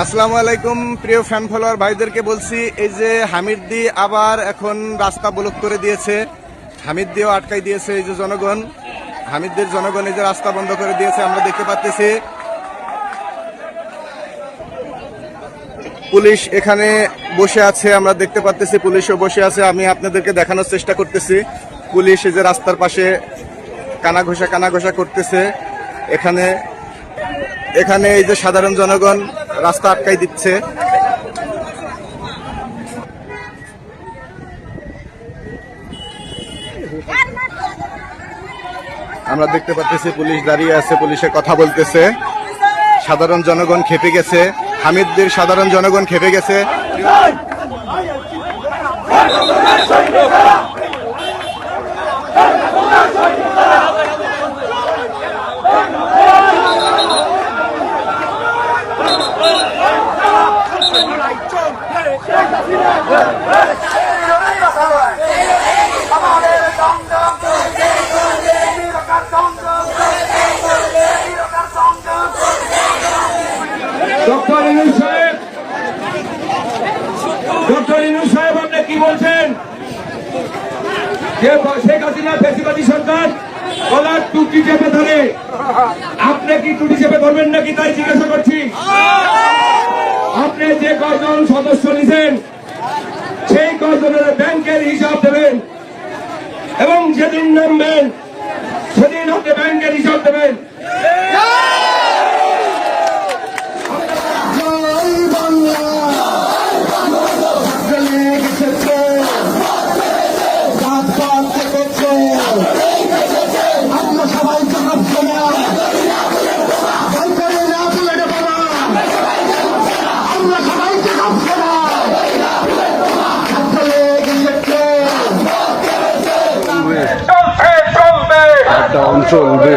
আসসালামু আলাইকুম, প্রিয় ফ্যান ফলোয়ার ভাইদেরকে বলছি, এই যে হামিদদি আবার এখন রাস্তা ব্লক করে দিয়েছে। হামিদদিও আটকাই দিয়েছে এই যে জনগণ। হামিদদের জনগণ এই যে রাস্তা বন্ধ করে দিয়েছে, আমরা দেখতে পাচ্তেছি। পুলিশ এখানে বসে আছে, আমরা দেখতে পাচ্তেছি, পুলিশও বসে আছে, আমি আপনাদেরকে দেখানোর চেষ্টা করতেছি। পুলিশ এই যে রাস্তার পাশে কানা ঘোষা কানা ঘোষা করতেছে। এখানে এখানে এই যে সাধারণ জনগণ রাস্তা আটকাই দিচ্ছে। আমরা দেখতে পাচ্ছি পুলিশ দাঁড়িয়ে আছে, পুলিশে কথা বলতেছে। সাধারণ জনগণ খেপে গেছে। হামিদদের সাধারণ জনগণ খেপে গেছে। ডক্টর ইনু সাহেব, ডক্টর ইনু সাহেব, আপনি কি বলছেন? যে শেখ হাসিনা ফেসিবাদী সরকার, গলার টুটি চেপে ধরে। আপনি কি টুটি চেপে ধরবেন নাকি তাই জিজ্ঞাসা করছি? যে কজন সদস্য নিছেন, সেই কয়জনের ব্যাংকের হিসাব দেবেন। এবং যেদিন নামবেন, সেদিন হতে ব্যাংকের হিসাব দেবেন। চলছে চলবে